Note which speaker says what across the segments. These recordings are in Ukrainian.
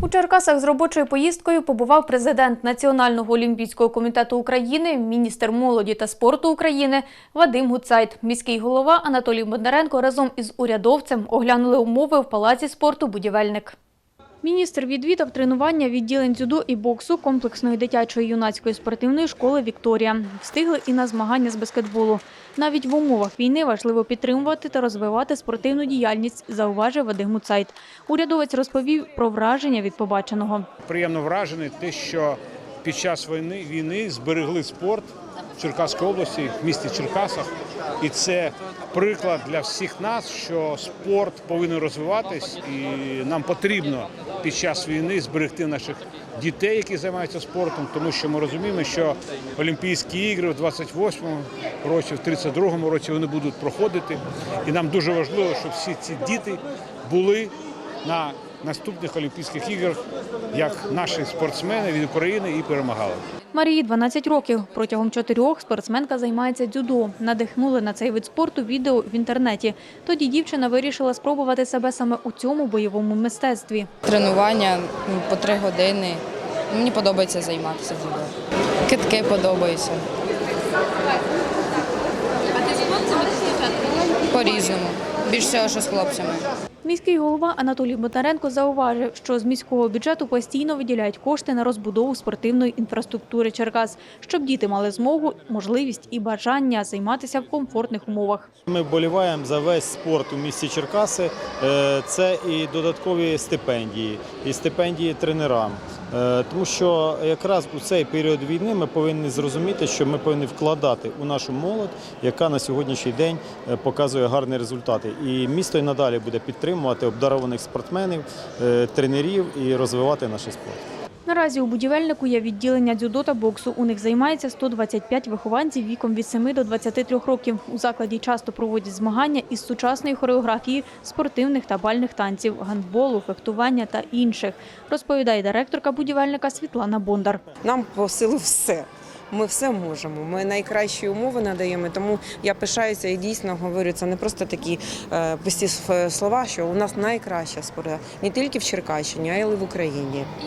Speaker 1: У Черкасах з робочою поїздкою побував президент Національного олімпійського комітету України, міністр молоді та спорту України Вадим Гуцайт. Міський голова Анатолій Бондаренко разом із урядовцем оглянули умови в палаці спорту «Будівельник». Міністр відвідав тренування відділень дзюдо і боксу комплексної дитячої юнацької спортивної школи «Вікторія». Встигли і на змагання з баскетболу. Навіть в умовах війни важливо підтримувати та розвивати спортивну діяльність, зауважив Вадим Гуцайт. Урядовець розповів про враження від побаченого.
Speaker 2: приємно вражений те, що під час війни, війни зберегли спорт в Черкаській області, в місті Черкасах. І це приклад для всіх нас, що спорт повинен розвиватись, і нам потрібно під час війни зберегти наших дітей, які займаються спортом, тому що ми розуміємо, що Олімпійські ігри в 28-му році, в 32-му році вони будуть проходити. І нам дуже важливо, щоб всі ці діти були на наступних Олімпійських іграх як наші спортсмени від України і перемагали.
Speaker 1: Марії 12 років. Протягом чотирьох спортсменка займається дзюдо. Надихнули на цей вид спорту відео в інтернеті. Тоді дівчина вирішила спробувати себе саме у цьому бойовому мистецтві.
Speaker 3: Тренування ну, по три години. Мені подобається займатися дзюдо. Китки подобаються.
Speaker 4: Дівчатками?
Speaker 3: По-різному. Більш всього, що з хлопцями.
Speaker 1: Міський голова Анатолій Бондаренко зауважив, що з міського бюджету постійно виділяють кошти на розбудову спортивної інфраструктури Черкас, щоб діти мали змогу, можливість і бажання займатися в комфортних умовах.
Speaker 5: Ми вболіваємо за весь спорт у місті Черкаси. Е, Це і додаткові стипендії, і стипендії тренерам. Е, Тому що якраз у цей період війни ми повинні зрозуміти, що ми повинні вкладати у нашу молодь, яка на сьогоднішній день е, показує гарні результати. І місто і надалі буде підтримувати обдарованих спортсменів, е, тренерів і розвивати наш спорт.
Speaker 1: Наразі у будівельнику є відділення дзюдо та боксу. У них займається 125 вихованців віком від 7 до 23 років. У закладі часто проводять змагання із сучасної хореографії, спортивних та бальних танців, гандболу, фехтування та інших, розповідає директорка будівельника Світлана Бондар.
Speaker 6: Нам по силу все. Ми все можемо. Ми найкращі умови надаємо. Тому я пишаюся і дійсно говорю, це не просто такі е, пусті слова, що у нас найкраща спорта не тільки в Черкащині, а й в Україні.
Speaker 4: І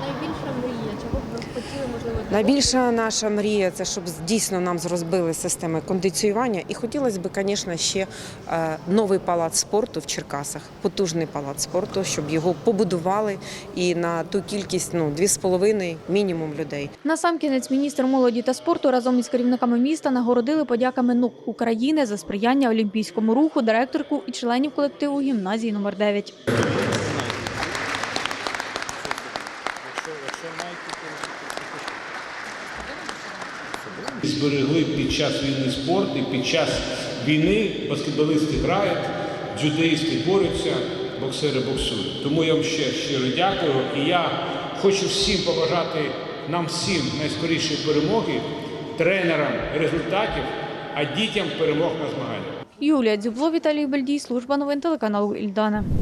Speaker 4: найбільша мрія, чого б ви хотіли, можливо, для
Speaker 6: Найбільша наша мрія це щоб дійсно нам розбили системи кондиціювання. І хотілося б, звісно, ще е, новий палац спорту в Черкасах, потужний палац спорту, щоб його побудували і на ту кількість ну 2,5 мінімум людей.
Speaker 1: Насамкінець міністр молоді та спорту разом із керівниками міста нагородили подяками НУК України за сприяння олімпійському руху, директорку і членів колективу гімназії номер 9
Speaker 2: Зберегли під час війни спорт і під час війни баскетболісти грають, дзюдоїсти борються, боксери боксують. Тому я вам ще щиро дякую. І я хочу всім побажати нам всім найскорішої перемоги, тренерам результатів, а дітям перемог на змаганнях.
Speaker 1: Юлія Дзюбло, Віталій Бельдій, служба новин телеканалу Ільдана.